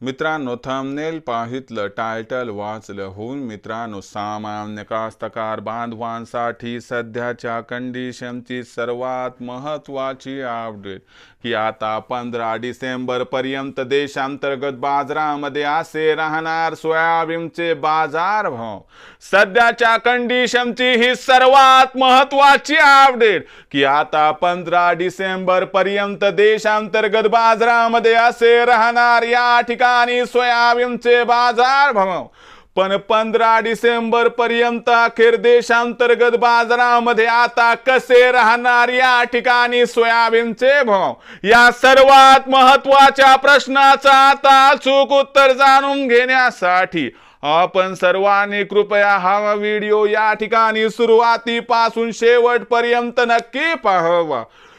मित्रांनो thumbnail पाहितलं title वाचलं. होऊन मित्रांनो सामान्य कास्तकार बांधवांसाठी सध्याच्या कंडिशनची सर्वात महत्त्वाची अपडेट की आता पंधरा डिसेंबर पर्यंत देशांतर्गत बाजारामध्ये असे राहणार सोयाबीनचे बाजार भाव. सध्याच्या कंडिशनची ही सर्वात महत्त्वाची अपडेट की आता पंधरा डिसेंबर पर्यंत देशांतर्गत बाजारामध्ये असे राहणार या ठिकाणी सोयाबीनचे बाजारभाव पण पंधरा डिसेंबर पर्यंत अखेर देशांतर्गत बाजारामध्ये आता कसे राहणार या ठिकाणी सोयाबीनचे भाव? या सर्वात महत्त्वाच्या प्रश्नाचा आता अचूक उत्तर जाणून घेण्यासाठी आपण सर्वांनी कृपया हा व्हिडिओ या ठिकाणी सुरुवातीपासून शेवटपर्यंत नक्की पाहावा.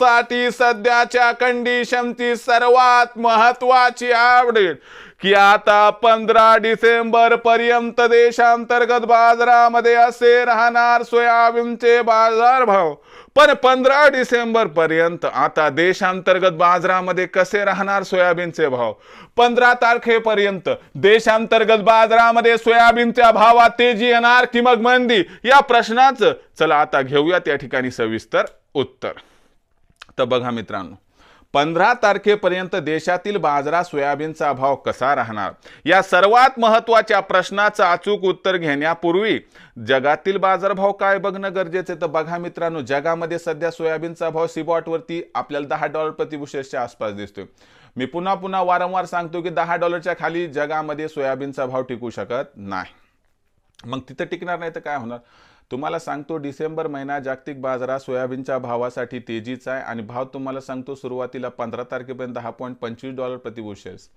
माणसाची सध्याच्या कंडिशनची सर्वात महत्वाची अपडेट की आता पंधरा डिसेंबर पर्यंत देशांतर्गत बाजारामध्ये असे राहणार सोयाबीनचे बाजार भाव. पण पंधरा डिसेंबर पर्यंत आता देशांतर्गत बाजारामध्ये कसे राहणार सोयाबीनचे भाव? पंधरा तारखेपर्यंत देशांतर्गत बाजारामध्ये सोयाबीनच्या भावात तेजी येणार की मग मंदी? या प्रश्नाचं चला आता घेऊयात या ठिकाणी सविस्तर उत्तर. तर बघा मित्रांनो. पंधरा तारखेपर्यंत देशातील बाजारात सोयाबीनचा भाव कसा राहणार? या सर्वात महत्त्वाच्या प्रश्नाचं अचूक उत्तर घेण्यापूर्वी जगातील बाजारभाव काय बघणं गरजेचं आहे? तर बघा मित्रांनो जगामध्ये सध्या सोयाबीनचा भाव सिबॉटवरती आपल्याला दहा डॉलर प्रतिबुशेसच्या आसपास दिसतोय. मी पुन्हा पुन्हा वारंवार सांगतो की दहा डॉलरच्या खाली जगामध्ये सोयाबीनचा भाव टिकू शकत नाही. मग तिथं टिकणार नाही तर काय होणार? तुम्हाला सांगतो डिसेंबर महिना जागतिक बाजारात सोयाबीनच्या भावासाठी तेजीचा आहे आणि भाव तुम्हाला सांगतो सुरुवातीला पंधरा तारखेपर्यंत दहा पॉईंट पंचवीस डॉलर प्रति बुशेल्स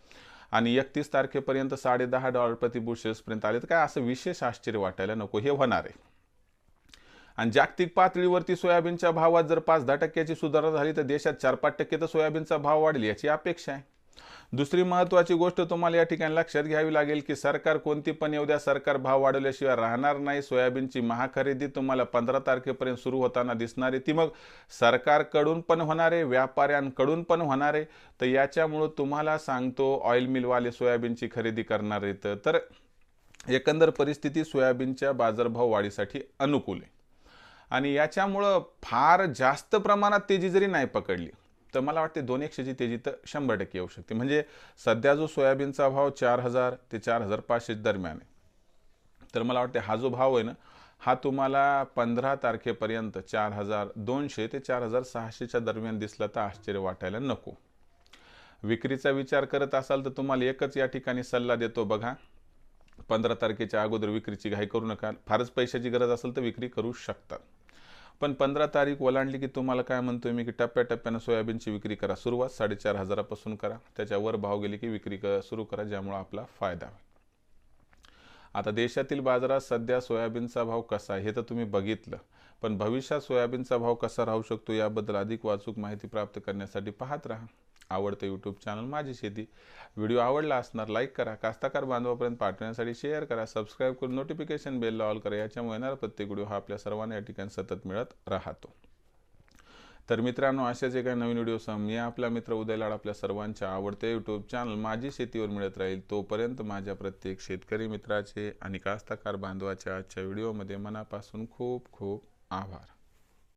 आणि एकतीस तारखेपर्यंत साडे दहा डॉलर प्रति बुशेल्सपर्यंत आले तर काय असं विशेष आश्चर्य वाटायला नको हे होणार आहे. आणि जागतिक पातळीवरती सोयाबीनच्या भावात जर पाच दहा टक्क्याची सुधारणा झाली तर देशात चार पाच टक्के तर सोयाबीनचा भाव वाढेल याची अपेक्षा आहे. दुसरी महत्त्वाची गोष्ट तुम्हाला या ठिकाणी लक्षात घ्यावी लागेल की सरकार कोणती पण येऊ द्या सरकार भाव वाढवल्याशिवाय राहणार नाही. सोयाबीनची महाखरेदी तुम्हाला पंधरा तारखेपर्यंत सुरू होताना दिसणार आहे. ती मग सरकारकडून पण होणार आहे व्यापाऱ्यांकडून पण होणार आहे. तर याच्यामुळं तुम्हाला सांगतो ऑइल मिलवाले सोयाबीनची खरेदी करणार आहेत. तर एकंदर परिस्थिती सोयाबीनच्या बाजारभाव वाढीसाठी अनुकूल आहे. आणि याच्यामुळं फार जास्त प्रमाणात तेजी जरी नाही पकडली तर मला वाटते दोन एकशेची तेजी तर शंभर टक्के येऊ शकते. म्हणजे सध्या जो सोयाबीनचा भाव चार हजार ते चार हजार पाचशे दरम्यान आहे. तर मला वाटते हा जो भाव आहे ना हा तुम्हाला पंधरा तारखेपर्यंत चार हजार दोनशे ते चार हजार सहाशेच्या दरम्यान दिसला तर आश्चर्य वाटायला नको. विक्रीचा विचार करत असाल तर तुम्हाला एकच या ठिकाणी सल्ला देतो बघा. पंधरा तारखेच्या अगोदर विक्रीची घाई करू नका. फारच पैशाची गरज असेल तर विक्री करू शकतात पण पंधरा तारीख ओलांडली की तुम्हाला काय म्हणतोय? मी की टप्प्याटप्प्यानं सोयाबीनची विक्री करा सुरुवात साडेचार हजारापासून करा. त्याच्यावर भाव गेले की विक्री सुरू करा ज्यामुळे आपला फायदा होईल. आता देशातील बाजारात सध्या सोयाबीनचा भाव कसा आहे हे तर तुम्ही बघितलं. पण भविष्यात सोयाबीनचा भाव कसा राहू शकतो याबद्दल अधिक वाचूक माहिती प्राप्त करण्यासाठी पाहत राहा. आवडतं यूट्यूब चॅनल माझी शेती. व्हिडिओ आवडला असणार लाईक करा. कास्ताकार बांधवापर्यंत पाठवण्यासाठी शेअर करा. सबस्क्राईब करून नोटिफिकेशन बेल ऑल करा. याच्यामुळे येणारा प्रत्येक व्हिडिओ हा आपल्या सर्वांना या ठिकाणी सतत मिळत राहतो. तर मित्रांनो अशाच एका नवीन व्हिडिओसह मी आपला मित्र उदय लाड आपल्या सर्वांच्या आवडते यूट्यूब चॅनल माझी शेतीवर मिळत राहील तोपर्यंत माझ्या प्रत्येक शेतकरी मित्राचे आणि कास्ताकार बांधवाच्या आजच्या व्हिडिओमध्ये मनापासून खूप खूप आभार.